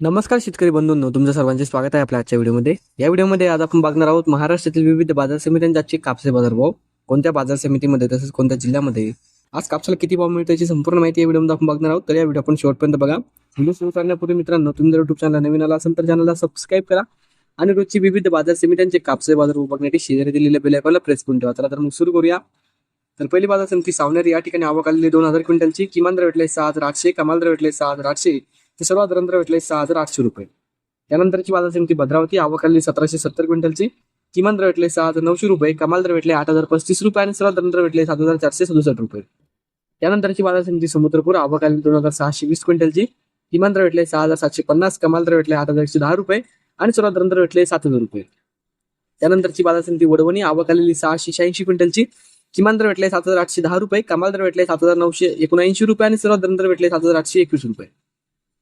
नमस्कार शेतकरी बंधूंनो तुमचं सर्वांचे स्वागत आहे आपल्या आजच्या व्हिडिओमध्ये. या व्हिडिओमध्ये आज आपण बघणार आहोत महाराष्ट्रातील विविध बाजार समित्यांचे आजचे कापसे बाजारभाव. कोणत्या बाजार समितीमध्ये तसेच कोणत्या जिल्ह्यामध्ये? आज कापसाला किती भाव मिळतो याची संपूर्ण माहिती या व्हिडिओमध्ये आपण बघणार आहोत. तर या व्हिडिओ आपण शेवटपर्यंत बघा. व्हिडिओ सुरू करण्यापूर्वी मित्रांनो तुम्ही जर युट्यूब चॅनल नवीन आला असेल तर चॅनलला सबस्क्राईब करा आणि रोजची विविध बाजार समित्यांचे कापसे बाजार बघण्यासाठी शेजारी दिलेल्या बेलायकॉनला प्रेस करून ठेवा. चला तर मग सुरू करूया. तर पहिली बाजार समिती सावनेर या ठिकाणी आवक आलेली दोन हजार क्विंटलची. किमान दर भेटले सहा हजार आठशे कमाल दर भेटले सहा हजार आठशे. ते सर्वात दर भेटले सहा हजार आठशे रुपये त्यानंतरची बाजार समिती भद्रावती आवकाली सतराशे सत्तर क्विंटलची किमान दर भेटले सहा हजार नऊशे रुपये कमाल दर भेटले आठ हजार पस्तीस रुपये आणि सर्वात दर भेटले सात हजार चारशे सदुसष्ट रुपये त्यानंतरची बाजार समिती समुद्रपूर आवकालीन दोन हजार सहाशे वीस क्विंटलची किमान दर भेटले सहा हजार सातशे पन्नास कमाल दर भेटले आठ हजार एकशे दहा रुपये आणि सर्वात दर भेटले सात हजार रुपये त्यानंतरची बाजार समिती वडवणी आवक आलेली सहाशे शहाऐंशी क्विंटलची किमान दर भेटले सात हजार आठशे दहा रुपये कमाल दर भेटले सात हजार नऊशे एकोणऐंशी रुपये आणि सर्वात दर भेटले सात हजार आठशे एकवीस रुपये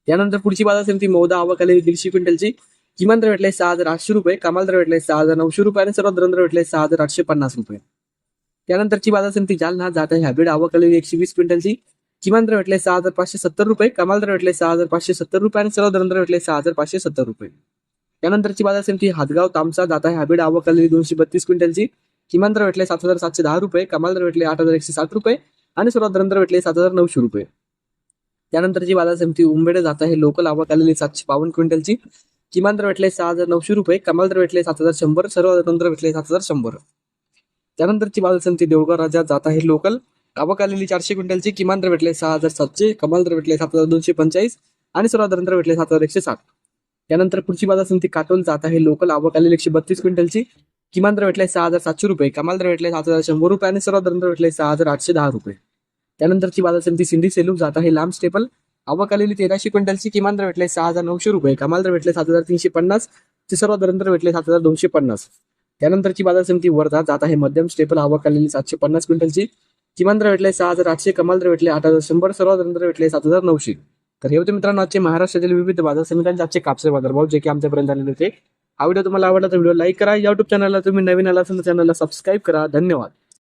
त्यानंतर पुढची बाजार समिती मौदा आवक आलेली दीडशे क्विंटलची. किमान दर भेटले सहा हजार आठशे रुपये कमाल दर भेटले सहा हजार नऊशे रुपये आणि सर्वात दर भेटले सहा हजार आठशे पन्नास रुपये. त्यानंतरची बाजार समिती जालना जात आहे हॅबिड आवक आलेली एकशे वीस क्विंटलची. किमान दर भेटले सहा हजार पाचशे सत्तर रुपये कमाल दर भेटले सहा हजार पाचशे सत्तर रुपये आणि सर्व दर भेटले सहा हजार पाचशे सत्तर रुपये. त्यानंतरची बाजार समिती हातगाव तामसा जात आहे हॅबिड आवक आलेली दोनशे बत्तीस क्विंटलची. किमान दर भेटले सात हजार सातशे दहा रुपये कमाल दर भेटले आठ हजार एकशे साठ रुपये आणि सर्वात दर भेटले सात हजार नऊशे रुपये. त्यानंतरची बाजार समिती उंबेडे जात आहे लोकल आवक आलेली सातशे बावन्न क्विंटलची. किमान दर भेटले सहा हजार नऊशे रुपये कमाल दर भेटले सात हजार शंभर सर्व दर भेटले सात हजार शंभर. त्यानंतरची बाजार समिती देवगाव राजा जात आहे लोकल आवक आलेली चारशे क्विंटलची किमान दर भेटले सहा हजार सातशे कमाल दर भेटले सात हजार दोनशे पंचेचाळीस आणि सर्व दर भेटले सात हजार एकशे साठ. त्यानंतर पुढची बाजार समिती काटोल जात आहे लोकल आवक आलेली एकशे बत्तीस क्विंटलची किमान दर भेटले सहा हजार सातशे रुपये कमाल दर भेटले सात हजार शंभर रुपये आणि सर्व दर भेटले सहा हजार आठशे दहा रुपये. त्यानंतरची बाजार समिती सिंधी सेलू जात आहे लांब स्टेपल. आवक आलेली तेराशे क्विंटलची किमान दर भेटले सहा हजार नऊशे रुपये. कमाल दर भेटले सात हजार तीनशे पन्नास. ते सर्व दरंतर भेटले सात हजार दोनशे पन्नास. त्यानंतरची बाजार समिती वर्धा जात आहे मध्यम स्टेपल. आवक आलेली सातशे पन्नास क्विंटलची. किमान दर भेटले सहा हजार आठशे. कमाल दर भेटले आठ हजार शंभर. सर्व दरंतर भेटले सात हजार नऊशे. तर हे होते मित्रांनो आजचे महाराष्ट्रातील विविध बाजार समित्यांचे आजचे कापसे बाजारभाव जे की आमच्यापर्यंत आलेले होते. हा व्हिडिओ तुम्हाला आवडला तर व्हिडिओ लाईक करा. युट्यूब चॅनलला तुम्ही नवीन आला असेल तर चॅनलला सबस्क्राईब करा. धन्यवाद.